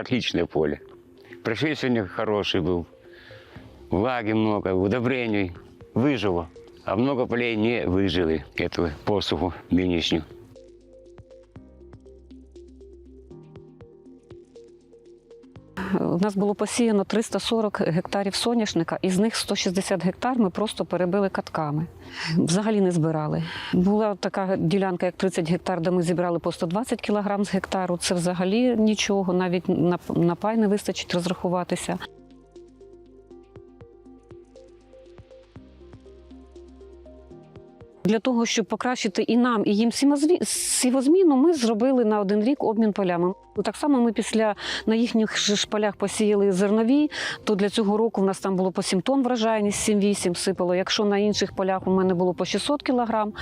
отличное поле. Пришель сегодня хороший был. Влаги много, удобрений. Выжило. А много полей не выжили этого посуху нынешнюю. У нас було посіяно 340 гектарів соняшника, із них 160 гектар ми просто перебили катками. Взагалі не збирали. Була така ділянка, як 30 гектар, де ми зібрали по 120 кілограм з гектару. Це взагалі нічого, навіть на, пай не вистачить розрахуватися. Для того, щоб покращити і нам, і їм сівозміну, ми зробили на один рік обмін полями. Так само ми після на їхніх ж полях посіяли зернові, то для цього року в нас там було по 7 тонн врожайність, 7-8 сипало. Якщо на інших полях у мене було по 600 кілограм,